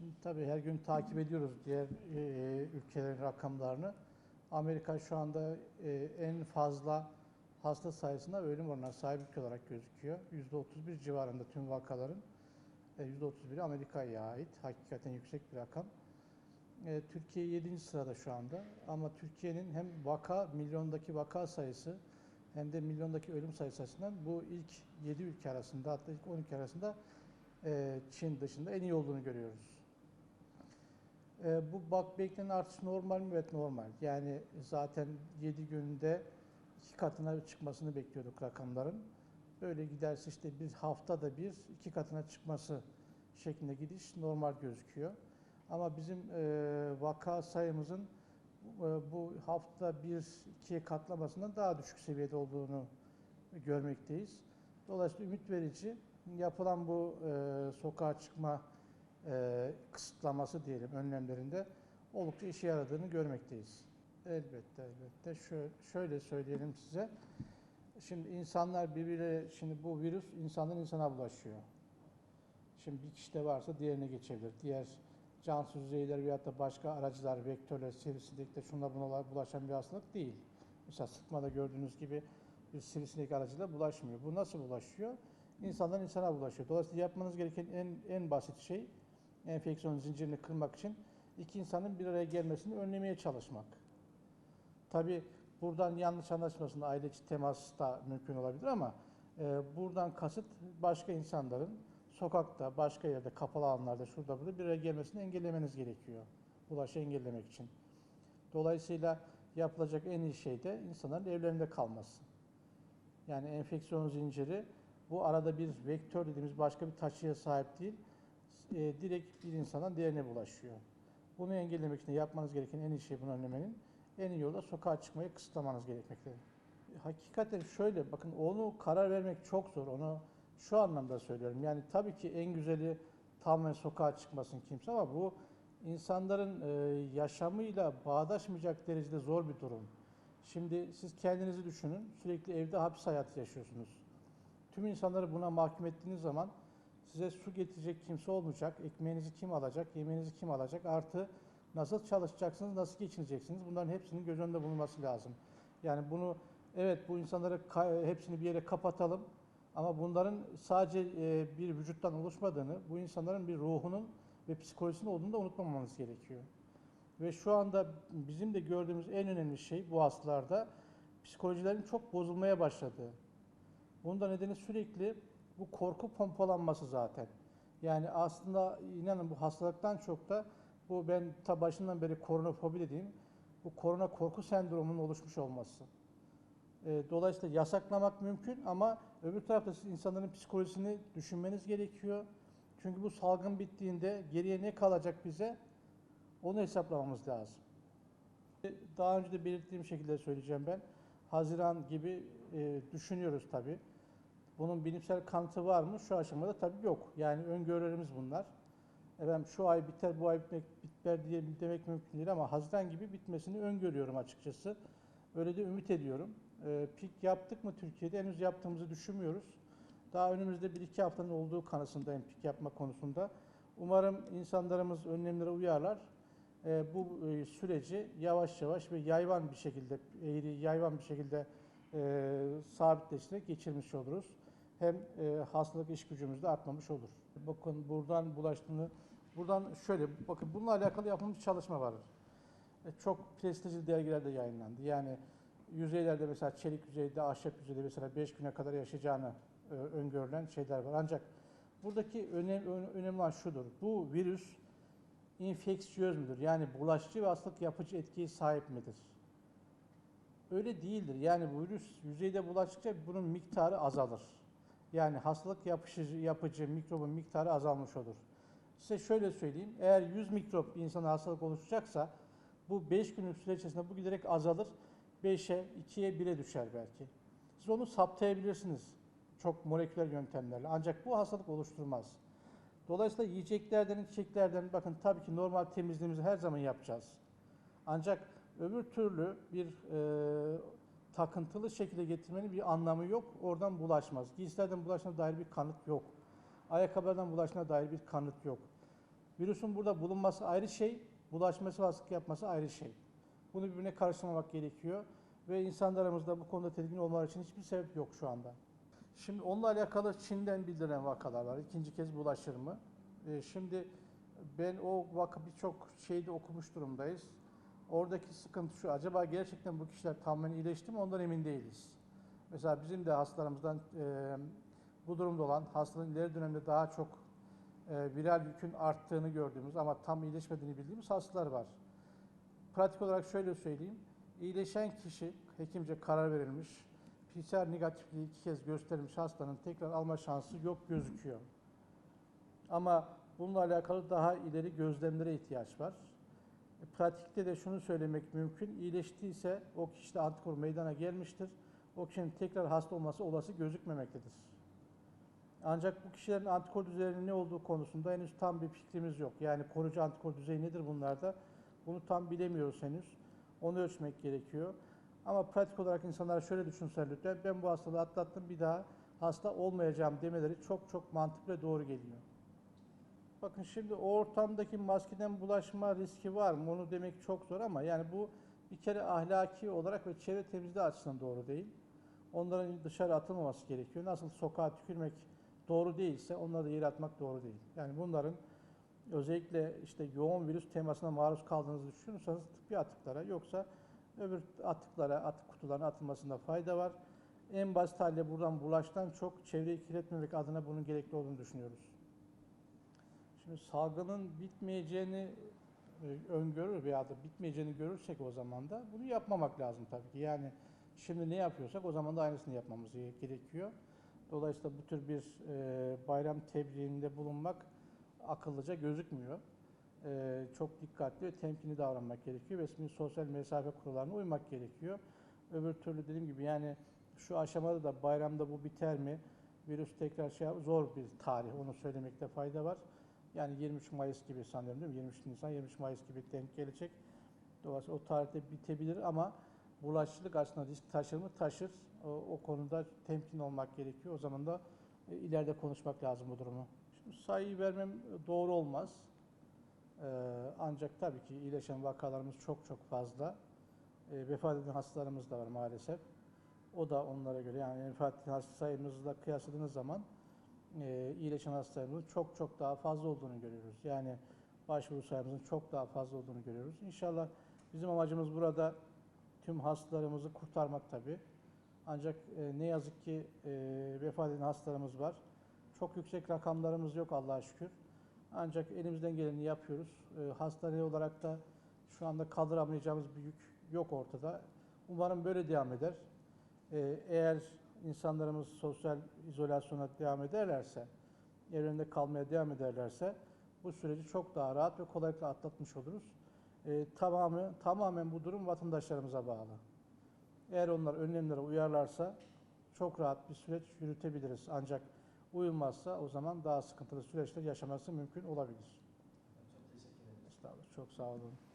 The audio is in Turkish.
Şimdi tabii her gün takip ediyoruz diğer e, ülkelerin rakamlarını. Amerika şu anda e, en fazla hasta sayısına ölüm oranına sahip ülke olarak gözüküyor. %31 civarında tüm vakaların e, %31'i Amerika'ya ait. Hakikaten yüksek bir rakam. E, Türkiye 7. sırada şu anda ama Türkiye'nin hem vaka, milyondaki vaka sayısı hem de milyondaki ölüm sayısı açısından bu ilk 7 ülke arasında hatta ilk 10 ülke arasında e, Çin dışında en iyi olduğunu görüyoruz. E, bu bak beklenen artış normal mi? Evet normal. Yani zaten 7 günde iki katına çıkmasını bekliyorduk rakamların. Böyle giderse işte bir haftada bir iki katına çıkması şeklinde gidiş normal gözüküyor. Ama bizim e, vaka sayımızın e, bu hafta bir ikiye katlamasından daha düşük seviyede olduğunu görmekteyiz. Dolayısıyla ümit verici yapılan bu e, sokağa çıkma e, kısıtlaması diyelim önlemlerinde oldukça işe yaradığını görmekteyiz. Elbette elbette. Şöyle, şöyle söyleyelim size. Şimdi insanlar birbiriyle, şimdi bu virüs insandan insana bulaşıyor. Şimdi bir kişide varsa diğerine geçebilir. Diğer cansız yüzeyler veyahut da başka aracılar, vektörler, sivrisinekler şunla buna bulaşan bir hastalık değil. Mesela sıtmada gördüğünüz gibi bir sivrisinek aracıyla bulaşmıyor. Bu nasıl bulaşıyor? İnsandan insana bulaşıyor. Dolayısıyla yapmanız gereken en, en basit şey enfeksiyon zincirini kırmak için iki insanın bir araya gelmesini önlemeye çalışmak. Tabi buradan yanlış anlaşmasın aile içi temas da mümkün olabilir ama e, buradan kasıt başka insanların sokakta, başka yerde, kapalı alanlarda, şurada burada bir araya gelmesini engellemeniz gerekiyor. Bulaşı engellemek için. Dolayısıyla yapılacak en iyi şey de insanların evlerinde kalması. Yani enfeksiyon zinciri bu arada bir vektör dediğimiz başka bir taşıya sahip değil. E, direkt bir insandan diğerine bulaşıyor. Bunu engellemek için yapmanız gereken en iyi şey bunu önlemenin en iyi yolu sokağa çıkmayı kısıtlamanız gerekmektedir. Hakikaten şöyle bakın onu karar vermek çok zor. Onu şu anlamda söylüyorum. Yani tabii ki en güzeli tamamen sokağa çıkmasın kimse ama bu insanların e, yaşamıyla bağdaşmayacak derecede zor bir durum. Şimdi siz kendinizi düşünün. Sürekli evde hapis hayatı yaşıyorsunuz. Tüm insanları buna mahkum ettiğiniz zaman size su getirecek kimse olmayacak. Ekmeğinizi kim alacak, yemeğinizi kim alacak? Artı nasıl çalışacaksınız, nasıl geçineceksiniz? Bunların hepsinin göz önünde bulunması lazım. Yani bunu evet bu insanları hepsini bir yere kapatalım ama bunların sadece e, bir vücuttan oluşmadığını, bu insanların bir ruhunun ve psikolojisinin olduğunu da unutmamamız gerekiyor. Ve şu anda bizim de gördüğümüz en önemli şey bu hastalarda psikolojilerin çok bozulmaya başladığı. Bunun da nedeni sürekli bu korku pompalanması zaten. Yani aslında inanın bu hastalıktan çok da bu ben ta başından beri koronafobi dediğim bu korona korku sendromunun oluşmuş olması. E, dolayısıyla yasaklamak mümkün ama öbür tarafta siz insanların psikolojisini düşünmeniz gerekiyor. Çünkü bu salgın bittiğinde geriye ne kalacak bize onu hesaplamamız lazım. Daha önce de belirttiğim şekilde söyleyeceğim ben. Haziran gibi e, düşünüyoruz tabii. Bunun bilimsel kanıtı var mı? Şu aşamada tabii yok. Yani öngörülerimiz bunlar. Efendim şu ay biter, bu ay bitmek, bitmer diye demek mümkün değil ama Haziran gibi bitmesini öngörüyorum açıkçası. Öyle de ümit ediyorum. E, pik yaptık mı Türkiye'de? Henüz yaptığımızı düşünmüyoruz. Daha önümüzde bir iki haftanın olduğu kanısındayım pik yapma konusunda. Umarım insanlarımız önlemlere uyarlar. E, bu e, süreci yavaş yavaş ve yayvan bir şekilde, eğri yayvan bir şekilde e, sabitleştirerek geçirmiş oluruz. Hem e, hastalık iş gücümüz de artmamış olur. Bakın buradan bulaştığını, buradan şöyle, bakın bununla alakalı yapılmış çalışma var. E, çok prestijli dergilerde yayınlandı. Yani yüzeylerde mesela çelik yüzeyde, ahşap yüzeyde mesela 5 güne kadar yaşayacağını e, öngörülen şeyler var. Ancak buradaki önem, önemli olan şudur. Bu virüs infeksiyöz müdür? Yani bulaşıcı ve hastalık yapıcı etkiye sahip midir? Öyle değildir. Yani bu virüs yüzeyde bulaştıkça bunun miktarı azalır. Yani hastalık yapıcı, yapıcı mikrobun miktarı azalmış olur. Size şöyle söyleyeyim. Eğer 100 mikrop bir insana hastalık oluşacaksa bu 5 günlük süre içerisinde bu giderek azalır. 5'e, 2'ye, 1'e düşer belki. Siz onu saptayabilirsiniz çok moleküler yöntemlerle. Ancak bu hastalık oluşturmaz. Dolayısıyla yiyeceklerden, içeceklerden bakın tabii ki normal temizliğimizi her zaman yapacağız. Ancak öbür türlü bir e, takıntılı şekilde getirmenin bir anlamı yok. Oradan bulaşmaz. Giysilerden bulaşına dair bir kanıt yok. Ayakkabılardan bulaşına dair bir kanıt yok. Virüsün burada bulunması ayrı şey, bulaşması hastalık yapması ayrı şey. Bunu birbirine karıştırmamak gerekiyor ve insanlarımızda bu konuda tedirgin olmaları için hiçbir sebep yok şu anda. Şimdi onunla alakalı Çin'den bildirilen vakalar var. İkinci kez bulaşır mı? Ee, şimdi ben o vaka birçok şeyde okumuş durumdayız. Oradaki sıkıntı şu, acaba gerçekten bu kişiler tamamen iyileşti mi ondan emin değiliz. Mesela bizim de hastalarımızdan e, bu durumda olan hastalığın ileri dönemde daha çok e, viral yükün arttığını gördüğümüz ama tam iyileşmediğini bildiğimiz hastalar var. Pratik olarak şöyle söyleyeyim. İyileşen kişi hekimce karar verilmiş, PCR negatifliği iki kez gösterilmiş hastanın tekrar alma şansı yok gözüküyor. Ama bununla alakalı daha ileri gözlemlere ihtiyaç var. Pratikte de şunu söylemek mümkün. İyileştiyse o kişide antikor meydana gelmiştir. O kişinin tekrar hasta olması olası gözükmemektedir. Ancak bu kişilerin antikor düzeyinin ne olduğu konusunda henüz tam bir fikrimiz yok. Yani koruyucu antikor düzeyi nedir bunlarda? Bunu tam bilemiyoruz henüz. Onu ölçmek gerekiyor. Ama pratik olarak insanlar şöyle düşünsün lütfen. Ben bu hastalığı atlattım bir daha hasta olmayacağım demeleri çok çok mantıklı doğru geliyor. Bakın şimdi o ortamdaki maskeden bulaşma riski var mı? Onu demek çok zor ama yani bu bir kere ahlaki olarak ve çevre temizliği açısından doğru değil. Onların dışarı atılmaması gerekiyor. Nasıl sokağa tükürmek doğru değilse onları da yere atmak doğru değil. Yani bunların özellikle işte yoğun virüs temasına maruz kaldığınızı düşünürseniz tıbbi atıklara yoksa öbür atıklara, atık kutularına atılmasında fayda var. En basit halde buradan bulaştan çok çevreyi kirletmemek adına bunun gerekli olduğunu düşünüyoruz. Şimdi salgının bitmeyeceğini e, öngörür veya da bitmeyeceğini görürsek o zaman da bunu yapmamak lazım tabii ki. Yani şimdi ne yapıyorsak o zaman da aynısını yapmamız gerekiyor. Dolayısıyla bu tür bir e, bayram tebriğinde bulunmak akıllıca gözükmüyor. E, çok dikkatli ve temkinli davranmak gerekiyor ve şimdi sosyal mesafe kurallarına uymak gerekiyor. Öbür türlü dediğim gibi yani şu aşamada da bayramda bu biter mi? Virüs tekrar şey zor bir tarih onu söylemekte fayda var. Yani 23 Mayıs gibi sanıyorum değil mi? 23 Nisan, 23 Mayıs gibi denk gelecek. Dolayısıyla o tarihte bitebilir ama bulaşıcılık açısından risk taşır mı? Taşır. O, o konuda temkin olmak gerekiyor. O zaman da e, ileride konuşmak lazım bu durumu. Şimdi sayıyı vermem doğru olmaz. Ee, ancak tabii ki iyileşen vakalarımız çok çok fazla. E, vefat eden hastalarımız da var maalesef. O da onlara göre yani vefat eden hasta sayımızla kıyasladığınız zaman e, iyileşen hastalarımızın çok çok daha fazla olduğunu görüyoruz. Yani başvuru sayımızın çok daha fazla olduğunu görüyoruz. İnşallah bizim amacımız burada tüm hastalarımızı kurtarmak tabii. Ancak e, ne yazık ki e, vefat eden hastalarımız var. Çok yüksek rakamlarımız yok Allah'a şükür. Ancak elimizden geleni yapıyoruz. E, hastane olarak da şu anda kaldıramayacağımız bir yük yok ortada. Umarım böyle devam eder. E, eğer insanlarımız sosyal izolasyona devam ederlerse, evlerinde kalmaya devam ederlerse bu süreci çok daha rahat ve kolaylıkla atlatmış oluruz. E, tamamı, tamamen bu durum vatandaşlarımıza bağlı. Eğer onlar önlemlere uyarlarsa çok rahat bir süreç yürütebiliriz. Ancak uyulmazsa o zaman daha sıkıntılı süreçler yaşaması mümkün olabilir. Çok teşekkür ederim. Estağfurullah. Çok sağ olun.